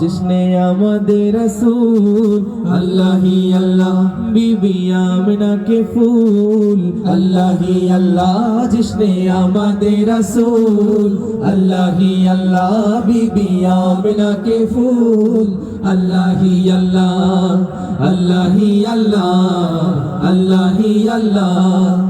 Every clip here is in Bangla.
जिसने आमद रसूल अल्लाह ही अल्लाह बीबी आमना के फूल अल्लाह ही अल्लाह जिसने आमद रसूल अल्लाह ही अल्लाह बीबी आमना के फूल अल्लाह ही अल्लाह अल्लाह ही अल्लाह अल्लाह ही अल्लाह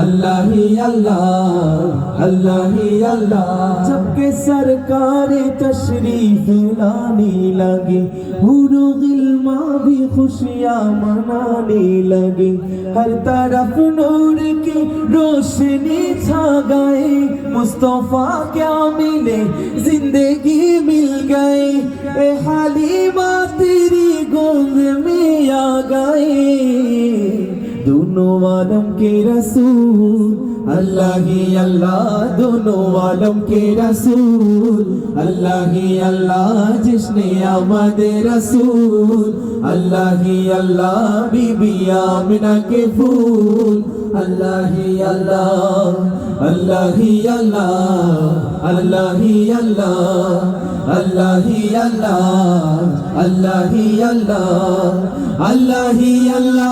اللہ ہی اللہ اللہ ہی اللہ۔ جبکہ سرکار تشریف لانے لگے حور غلمہ بھی خوشیاں منانے لگے ہر طرف نور کی روشنی چھا گئے، مصطفیٰ کیا ملے؟ زندگی مل گئے اے حلیمہ दोनों आलम के रसूल अल्लाह ही अल्लाह दोनों आलम के रसूल अल्लाह ही अल्लाह जिसने आमद रसूल अल्लाह ही अल्लाह बीबी आमिना के फूल अल्लाह ही अल्लाह अल्लाह ही अल्लाह अल्लाह ही अल्लाह अल्लाह ही अल्लाह अल्लाह ही अल्लाह अल्लाह ही अल्लाह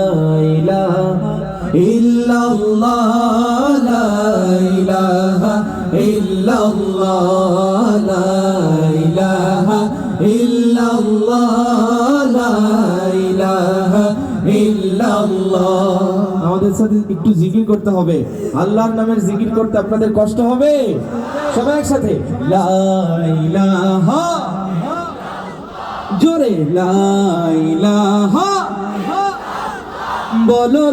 সাথে একটু জিকির করতে হবে। আল্লাহর নামের জিকির করতে আপনাদের কষ্ট হবে? সবাই একসাথে। জোরে বলো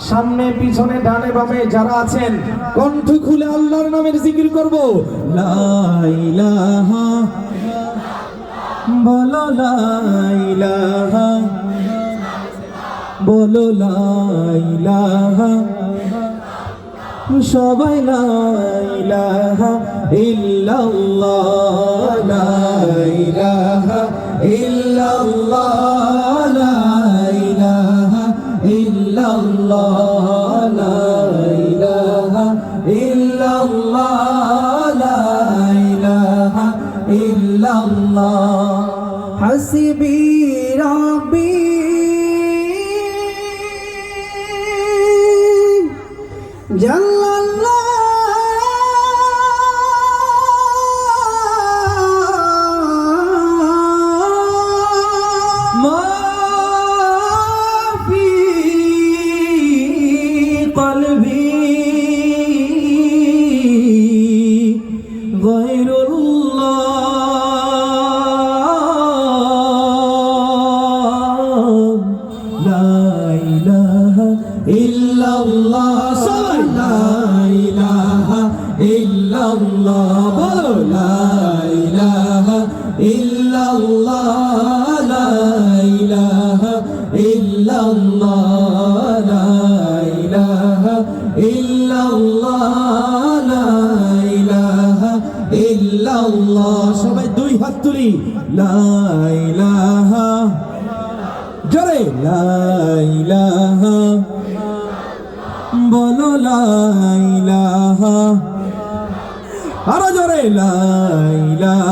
সামনে, পিছনে, ডানে, বামে যারা আছেন, কণ্ঠ খুলে আল্লাহর নামের জিকির করব। বলো, লা ইলাহা। বলো লা ইলাহা সবাই লা ইলাহা ইল্লাল্লাহ লা ইলাহা ইল্লাল্লাহ লা ইলাহা ইল্লাল্লাহ লা ইলাহা ইল্লাল্লাহ লা ইল্লাল্লাহ। হাসবি ইল্লাল্লাহ, লা ইলাহা ইল্লাল্লাহ, লা ইলাহা ইল্লাল্লাহ, লা ইলাহা ইল্লাল্লাহ। সবাই দুই হাত তুলি। লা ইলাহা। জোরে। লা ইলাহা। বলো লা ইলাহা। আরও জোরে। লা